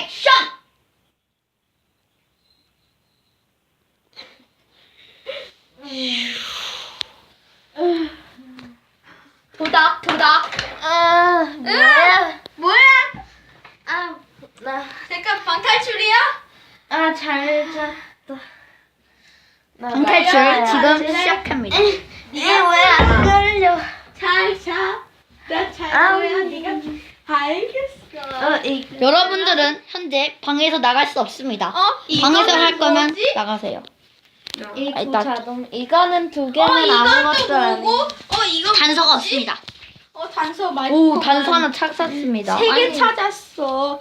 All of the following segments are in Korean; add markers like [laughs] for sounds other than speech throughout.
액션! 도닥 도닥 아, 뭐야? 뭐야? 아, 나, 잠깐 방탈출이야? 아, 잘 잤다. 나 방탈출 나가야지. 지금 시작합니다. 이게 왜안 걸려? 잘 자. 나잘. 거야. 네가 알겠어. 어, 이, 여러분들은 현재 방에서 나갈 수 없습니다. 어? 방에서 이거는 할 거면 뭐지? 나가세요. 이 아니, 구 나- 자동. 이거는 두어 개는 이건 아무것도 또 아니. 뭐고? 어 이건 단서가 뭐지? 없습니다. 어 단서 많이. 오, 단서 하나 찾았습니다. 세개. 찾았어.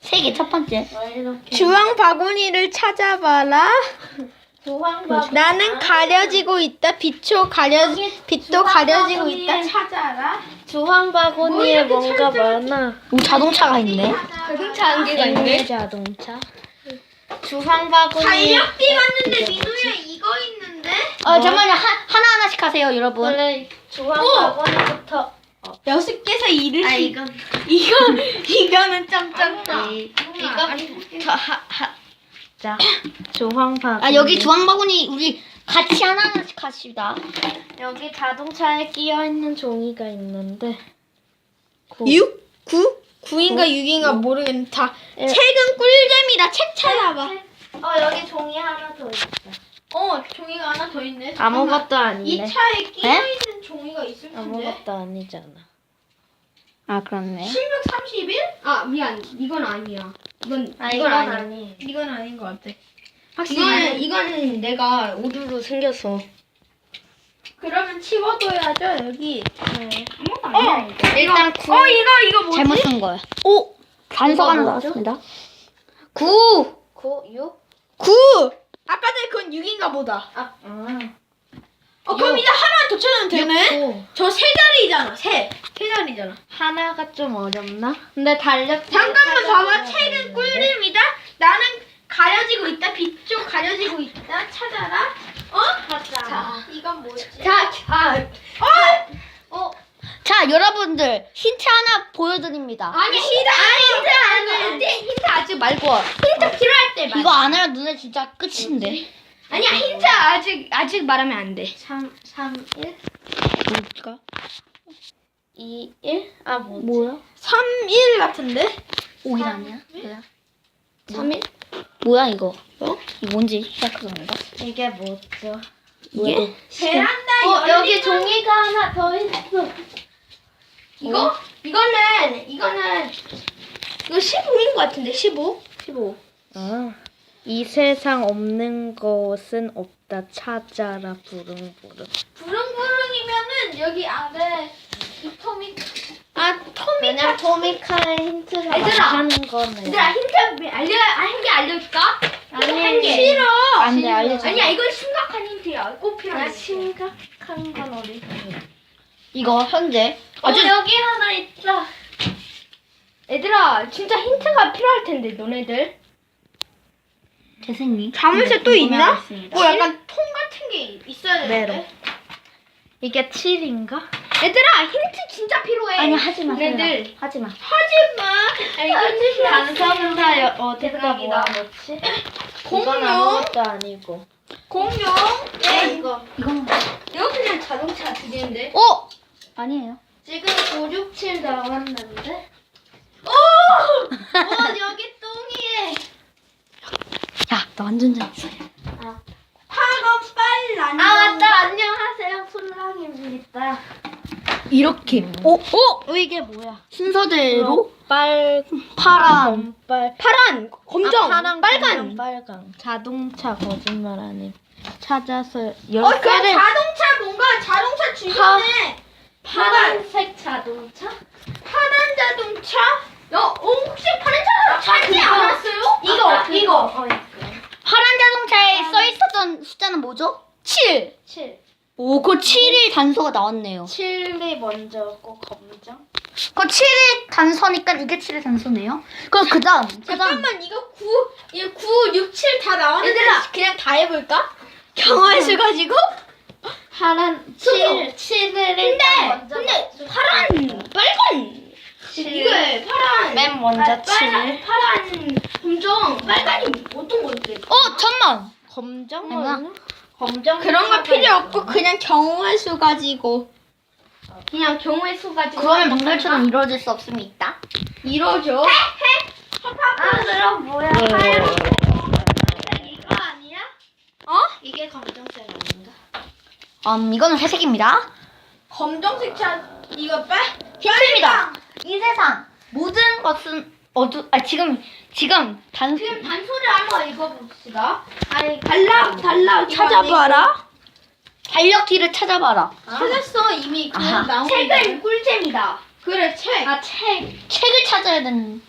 세개 첫 번째. 왜 이렇게? 주황 바구니를 찾아봐라. [laughs] 주황밥. 나는 가려지고 있다. 빛도 가려 빛도 가려지고 있다. 찾아라. 주황 바구니에 뭔가 많아. 오, 자동차가 있네. 자동차 한 개가 생일 자동차. 주황 바구니. 달력비 봤는데 민우야 이거 있는데? 어, 잠깐만요. 하, 하나 하나씩 하세요, 여러분. 원래 주황 어! 바구니부터. 여섯 개서 이를 아 수- 이건 이거 이거는 점점점. 이 이거부터 하 하. 자, 주황 바구니. 아, 여기 주황 바구니 우리 같이 하나하나씩 합시다. 여기 자동차에 끼어 있는 종이가 있는데. 구. 6? 9? 9인가 6인가 모르겠는데 다 예. 책은 꿀잼이라 책 찾아봐. 어 여기 종이 하나 더 있어. 어 종이가 하나 더 있네. 아무것도 이 아니네. 차에 끼어 에? 있는 종이가 있을 텐데. 아무것도 아니잖아. 아, 그렇네. 731? 아 미안 이건 아니야. 이건 아 이건 이건 아니야. 아니. 이건 아닌 것 같아. 확실히. 이거는 내가 우두로 생겼어. 그러면 치워둬야죠 여기. 네. 아무것도 어, 아니야. 이거. 일단 구. 어 이거 이거 뭐지? 잘못 쓴 거예요. 오! 단서가 하나 뭐죠? 나왔습니다. 9! 구 육. 9. 아까 전에 그건 6인가 보다. 아. 아. 어 그럼 이제 하나 더 찾으면 되네. 구. 저세 자리잖아. 세. 세 자리잖아. 하나가 좀 어렵나? 근데 달력. 잠깐만 봐봐. 책은 꿀잼이다. 나는 가려지고 있다. 빛쪽 가려지고 있다. 찾아라. 어? 하자. 자, 이건 뭐지? 자, 자. 어? 어. 자, 여러분들, 힌트 하나 보여드립니다. 아니 힌트 아니 힌트 아니 힌트 아직 말고 힌트 필요할 때 말. 이거 안 하면 눈에 진짜 끝인데. 아니야 힌트 아직 아직 말하면 안 돼. 3 3 1 뭘까? 2 1. 아 뭐지? 뭐야? 3, 1 같은데? 5일 아니야? 뭐야? 3 1. 뭐야, 이거? 어? 이거 뭔지 시작하는 건가? 이게 뭐죠? 이게? 베란다 어, 여기 종이가 하나 더 있어. 이거? 이거는 이거는 이거 15인 것 같은데 15? 15. 아. 이 세상 없는 것은 없다 찾아라 부릉부릉. 부릉부릉이면은 여기 안에 이 토미 아 토미카 그냥 토미카의 힌트가 얘들아. 하는 거네. 얘들아 힌트 알려 한개 알려줄까? 아니. 한 개. 싫어. 안 돼, 알려줘. 아니야 이건 심각한 힌트야. 꼭나 힌트. 심각한 건 어디? 이거 현재. 어, 아주 여기 하나 있다. 얘들아 진짜 힌트가 필요할 텐데 너네들. 재생이. 자물쇠 또 있나? 구매하겠습니다. 뭐 약간 통 같은 게 있어야 되는데. 메로. 이게 7인가? 얘들아 힌트 진짜 필요해. 아니, 하지 마세요. 너네들 하지 마. 하지마. 알겠지? 단서보다 어디다 대박이다. 모아놓지? 이건 공룡. 아무것도 아니고. 공룡. 어, 네. 이거. 이건 이거 그냥 자동차 두 개인데. 오! 아니에요. 지금 5, 6, 7 나왔는데? 오! 어 여기 똥이에. 야, 너 완전 잘했어. 파가 빨란. 아 맞다 안녕하세요 솔랑입니다. 이렇게. 오! 오! 어 이게 뭐야? 순서대로 빨 파란. 빨 파란, 검정, 아, 파란 빨간. 검정, 빨강 자동차 거짓말 아님 찾아서 열 어, 그 개를 자동차 뭔가 자동차 주변에 파란색 자동차? 파란 자동차? 야, 어, 혹시 파란 자동차 찾지 그거. 않았어요? 이거, 아. 이거. 어 이거 파란 자동차에 써 있었던 숫자는 뭐죠? 7. 7 오, 그 7일 단서가 나왔네요. 7이 먼저고 검정 그 7일 단서니까 이게 7일 단서네요. 그럼 그 다음, 그 다음. 잠깐만, 이거 9, 이거 9, 6, 7 다 나왔는데 그냥 다 해볼까? 수 가지고? 파란 수도. 7 7을 근데, 먼저 근데. 파란, 빨간. 이거에 파란. 맨 먼저 아, 빨간, 파란, 검정, 빨간이 어떤 건데? 어 잠만. 검정 아니야. 검정 그런 거 필요 없고 그냥 경우의 수 가지고 그냥 경우의 수 가지고 그러면 방달처럼 이루어질 수 없습니다. 이러죠. 아 그럼 뭐야 이거 아니야? 어? 이게 검정색 아닌가? 음 이거는 회색입니다. 검정색 차 이거 빨 힌트입니다. 이 세상 모든 것은 어두 아 지금 지금 단 지금 단소를 한번 읽어봅시다. 아니 달라 달라 찾아봐라. 달력 뒤를 찾아봐라. 찾았어 이미 그 아하. 나온 책은 꿀잼이다 그래 책. 아책 책을 찾아야 되는.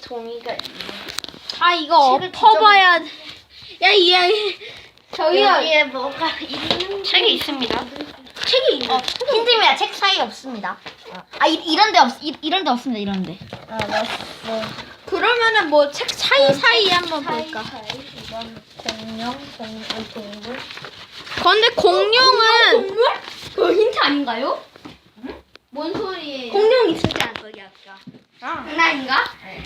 종이가. 아 이거 책을 엎어봐야 돼. 야 이야 저기요 여기에 뭐가 있는 책이 있습니다. 책이 있네. 어, 힌트입니다. 책 사이에 없습니다. 아 이, 이런데 없 이, 이런데 없습니다. 이런데. 알았어 그러면은 뭐 책 사이 사이 한번 사이 볼까? 사이 이건 공룡 공 아니, 동물 근데 공룡은 동물? 그 힌트 아닌가요? 뭔 소리예요? 공룡 있었지 않거기 아까 장난인가?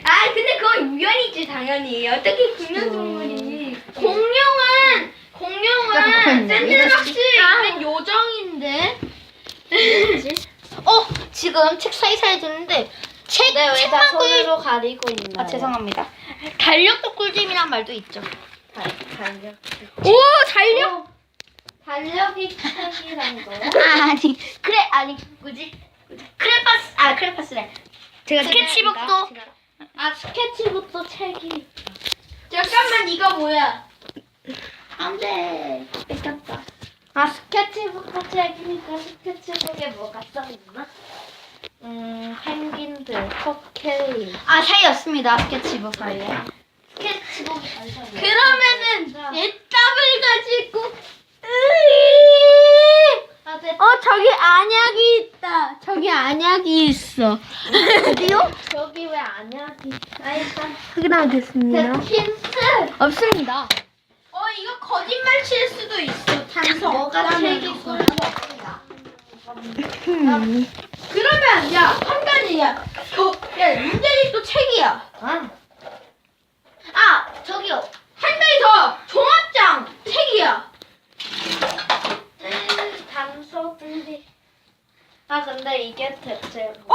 아 근데 그건 우연이지 당연히 어떻게 공룡 동물이 공룡은 공룡은 샌드박스에 있는 요정인데 [laughs] 어 지금 책 사이 사이에 두는데 책 근데 왜 다 책만 꿀. 손으로 가리고 있나요? 아 죄송합니다. 달력도 꿀잼이란 말도 있죠. 달- 달력 오 달력 달력이 책이란 거 아, 아니 그래 아니 뭐지? 크레파스 아 크레파스래. 제가 스케치북도 아 스케치북도 책이 잠깐만 이거 뭐야? 안돼 뺏겼다. 아 스케치북도 책이니까 스케치북에 뭐가 써있나? 음 펭귄들 코끼리 아 사이 없습니다 스케치북 사이에. 스케치북 옛답을 가지고 아 됐다 어 저기 안약이 있다. 저기 안약이 있어. 어디요? 저기 왜 안약이 아이다 확인하겠습니다. 힌트 없습니다. 어 이거 거짓말 칠 수도 있어. 단서 없다면. 책이 있어 그러면 야한 가지야. 저, 야 문제는 또 책이야. 아 아 저기요. 한 가지 더 종합장 책이야. 단서들이 아 근데 이게 대체 오!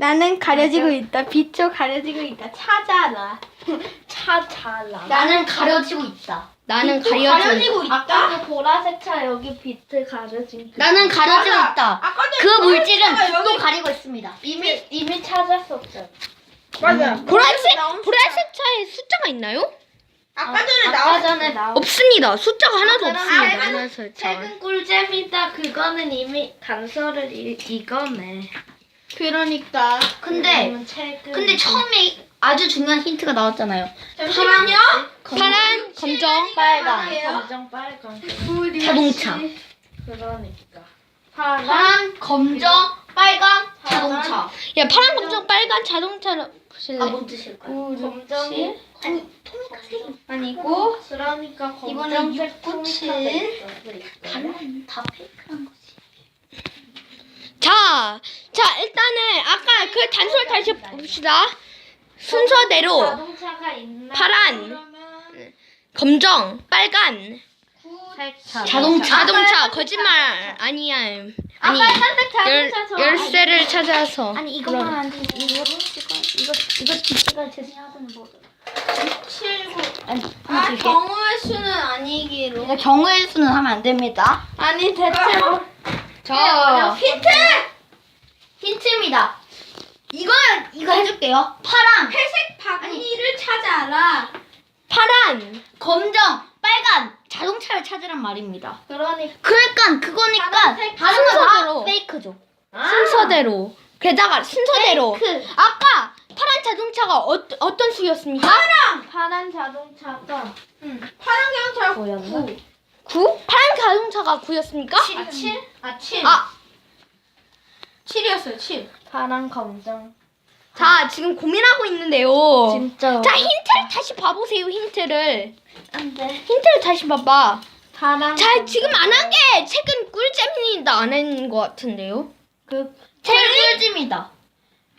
나는 가려지고 있다. 빛으로 가려지고 있다. 찾아라. [laughs] 차잘라 나는 가려지고 있다. 나는 빛으로 가려지고 있다. 아까 그 보라색 차 여기 비트 가려진 그 나는 가려지고 맞아. 있다. 아까 전에 그 물질은 또 여기 가리고 있습니다. 이미 이미 찾았었죠. 맞아. 보라색 나온 보라색 차에 숫자가 있나요? 아까 전에 아까 나왔어. 전에 나온 없습니다. 숫자가 하나도 그럼 없습니다. 보라색 차. 책은 꿀잼이다. 그거는 이미 단서를 이, 이거네. 그러니까. 근데 근데 처음에 아주 중요한 힌트가 나왔잖아요. 잠시만요. 파란, 검정, 빨간? 검정, 빨간. 자동차. 그러니까 파란, 파란, 검정, 빨강, 자동차. 야 파란, 검정, 빨간 자동차를 보실래? 아뭔 뜻일까요? 검정이 아니 통일색 아니고 그러니까 이번엔 검정색 육구칠. 통일카드 있었을 다른 다 페이크한 거지. 자, 자 일단은 아까 그 단서를 다시 봅시다. 순서대로 자동차가 있나? 파란, 그러면 검정, 빨간, 색 자동차. 자동차 거짓말 아니야. 아니 아열 자동차 저 열쇠를 찾아서 아니 이거만 안 돼. 이거 찍어 이거 이거 찍어 제시하던 뭐. 7구. 아니 아 하나 줄게. 경우의 수는 아니기로. 이거 경우의 수는 하면 안 됩니다. 아니 대체 뭐 자 힌트. 힌트입니다. 이거는 이거 해줄게요. 파랑, 회색 바구니를 찾아라. 파란, 검정, 빨간 자동차를 찾으란 말입니다. 그러니까 그러니까 그거니까 파란색 다른 거 순서대로. 다 페이크죠. 순서대로. 게다가 순서대로. 페이크. 아까 파란 자동차가 어, 어떤 수였습니까? 파란 자동차가 응. 파란 경찰 보였나? 9? 파란 자동차가 9였습니까? 아 7? 아 7. 아, 7이었어요 7. 파란 검정 자, 지금 고민하고 있는데요. 진짜 자, 힌트를 다시 봐보세요, 힌트를. 안 돼 힌트를 다시 봐봐. 파란 자, 검정. 지금 안 한게 책은 꿀잼이다 안한것 같은데요. 그 책은 꿀집니다.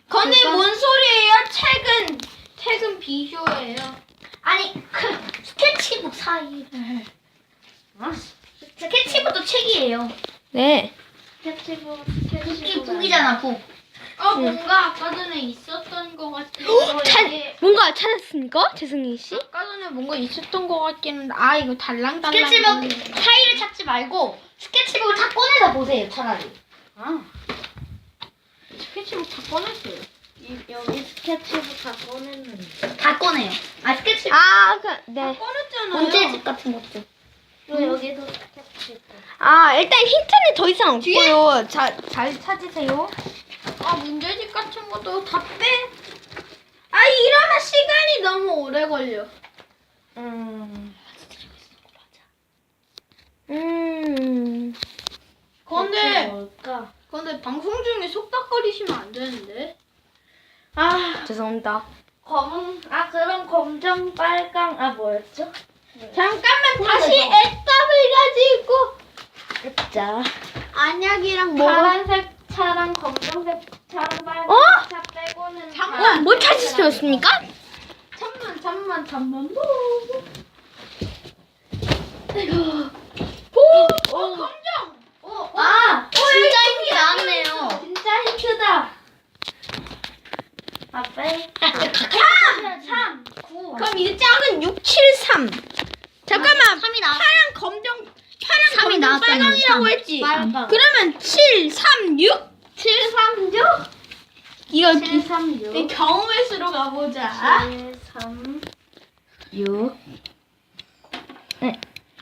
근데 뭔 소리예요? 책은 책은 비쇼예요. 아니 그 스케치북 사이 를. 스케치북도 책이에요. 네. 스케치북 북이 북이잖아 북. 어 뭔가 아까 전에 있었던 것 같아. 찾 뭔가 찾았습니까, 재승이 씨? 아까 전에 뭔가 있었던 것 같기는 아 이거 달랑달랑. 스케치북 사이를 찾지 말고 스케치북을 다 꺼내다 보세요 차라리. 스케치북 다 꺼냈어요. 여기 스케치북 다 꺼냈는데. 다 꺼내요. 아 스케치북. 아, 그, 네. 꺼냈잖아요. 문제집 같은 것도. 여기도. 아, 일단 힌트는 더 이상 없고요. 자, 잘 찾으세요. 아 문제집 같은 것도 다 빼. 아 이러면 시간이 너무 오래 걸려. 음. 음. 근데 뭘까? 근데 방송 중에 속닥거리시면 안 되는데. 아, 죄송합니다. 검은 아 그럼 검정 빨강 아 뭐였죠? 잠깐만 다시 애답을 가지고 자. 안약이랑 뭐? 파란색 차랑 검정색 차랑 빨간색 어? 차 빼고는. 어, 뭐 찾으셨습니까? 잠만 잠만 잠만. 오, 오, 검정. 오, 아 진짜 힘이 나왔네요. 진짜 힌트다. 아 빼. 3, 3, 9. 그럼 이제 짝은 6, 7, 3. 잠깐만. 3이 나왔. 파랑 검정, 파랑 삼이 검정 나왔잖아요, 빨강이라고 삼. 했지. 빨강. 그러면 7, 3, 6. 7, 3, 6? 이거 7, 3, 6. 이 경우의 수로 가보자. 7, 3, 6.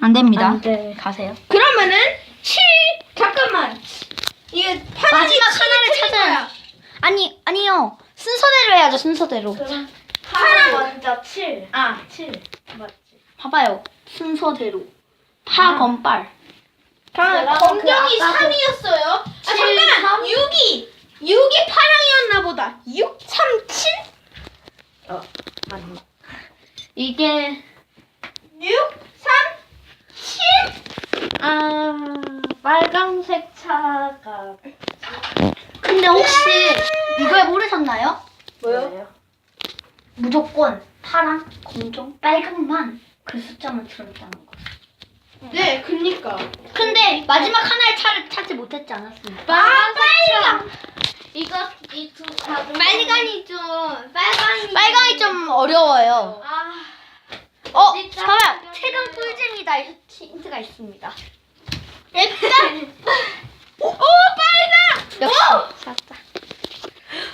안 됩니다. 안 돼. 가세요. 그러면은 7 잠깐만. 이게 파란이 마지막 하나를 찾아요. 거야. 아니 아니요 순서대로 해야죠 순서대로. 그럼 파랑 먼저 7. 아, 7. 맞지. 봐봐요 순서대로. 파 검빨. 그럼 그럼 검정이 그 아까 3이었어요. 아, 칠, 잠깐 삼? 6이 6이 파랑이었나 보다. 6, 3, 7? 어, 맞네. 이게 6, 3, 7? 아, 빨강색 차가 근데 혹시 이걸 모르셨나요? 뭐요? 무조건 파랑, 검정, 빨강만 그 숫자만 들어있다는 거. 네, 그니까. 근데 마지막 하나의 차를 찾지 못했지 않았습니까? 아, 빨강. 이거 이 두 가족 빨강이 좀 빨강이 빨강이 좀 어려워요. 아, 어, 진짜. 어려워요. 최근 꿀잼이다. 힌트가 있습니다. 일단 [laughs] 오, 빨강. 역시 샀다.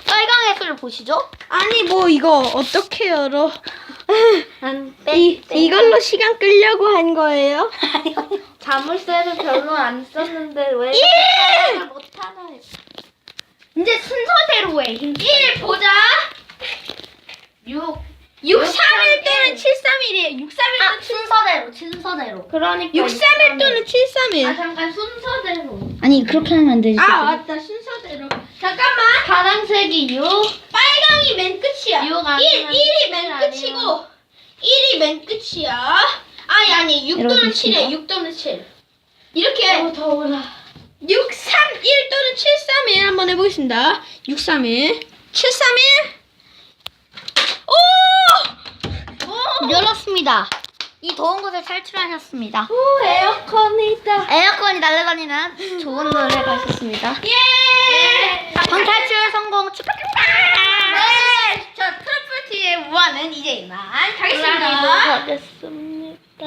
빨강의 수를 보시죠. 아니, 뭐, 이거 어떻게 열어? [laughs] 안 이, 이걸로 시간 끌려고 한 거예요? [laughs] 자물쇠를 별로 안 썼는데 왜 예! 못 하나요? 이제 순서대로 해. 힌트. 1 보자. 6. 6, 3, 1 또는 7, 3, 1이에요. 6, 3, 1 아, 순서대로. 순서대로. 그러니까 6, 3, 1 또는 7, 3, 1. 아 잠깐 순서대로. 아니, 그렇게 하면 안 되지. 아 맞다 파란색이 6. 빨강이 맨 끝이야 육 1, 아니면 1이 맨 칠 끝이고 1이 맨 끝이야 아니 아니 6 또는 이렇게 7이야 6 또는 7 이렇게 어 더워라. 6, 3, 1 또는 7, 3, 1 한번 해보겠습니다 6, 3, 1 7, 3, 1 오! 열었습니다. 이 더운 곳을 탈출하셨습니다. 오 에어컨이다. 에어컨이 날아다니는 좋은 노래가 있었습니다. 예! 방탈출 성공 축하드립니다. 네, 저 트러플 티의 우아는 이제 이만 가겠습니다. 됐습니다.